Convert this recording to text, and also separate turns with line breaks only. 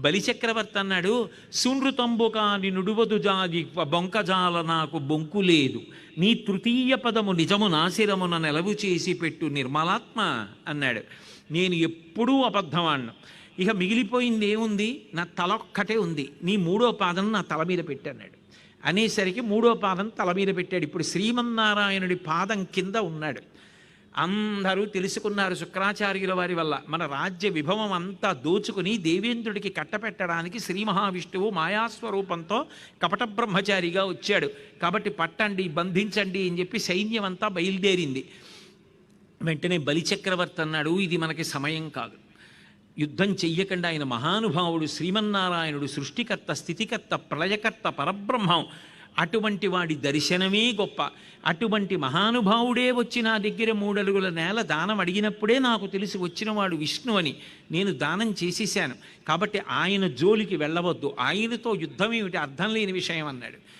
బలిచక్రవర్తి అన్నాడు సునృతంబు కాని నుడువదు జాగి బొంకజాల నాకు బొంకు లేదు. నీ తృతీయ పదము నిజము నాశిరమున నెలవు చేసి పెట్టు నిర్మలాత్మ అన్నాడు. నేను ఎప్పుడూ అబద్ధమాడిను ఇక మిగిలిపోయింది ఏముంది? నా తల ఒక్కటే ఉంది. నీ మూడో పాదం నా తల మీద పెట్టన్నాడు అనేసరికి మూడో పాదం తల మీద పెట్టాడు. ఇప్పుడు శ్రీమన్నారాయణుడి పాదం కింద ఉన్నాడు. అందరూ తెలుసుకున్నారు శుక్రాచార్యుల వారి వల్ల. మన రాజ్య విభవం అంతా దోచుకుని దేవేంద్రుడికి కట్టపెట్టడానికి శ్రీ మహావిష్ణువు మాయాస్వరూపంతో కపట బ్రహ్మచారిగా వచ్చాడు. కాబట్టి పట్టండి బంధించండి అని చెప్పి సైన్యం అంతా బయలుదేరింది. వెంటనే బలిచక్రవర్తి అన్నాడు ఇది మనకి సమయం కాదు. యుద్ధం చెయ్యకుండా. ఆయన మహానుభావుడు శ్రీమన్నారాయణుడు సృష్టికర్త స్థితికర్త ప్రళయకర్త పరబ్రహ్మం. అటువంటి వాడి దర్శనమే గొప్ప. అటువంటి మహానుభావుడే వచ్చి నా దగ్గర మూడలుగుల నేల దానం అడిగినప్పుడే నాకు తెలిసి వచ్చినవాడు విష్ణు అని నేను దానం చేసేసాను కాబట్టి ఆయన జోలికి వెళ్ళవద్దు. ఆయనతో యుద్ధం ఏమిటి? అర్థం లేని విషయం అన్నాడు.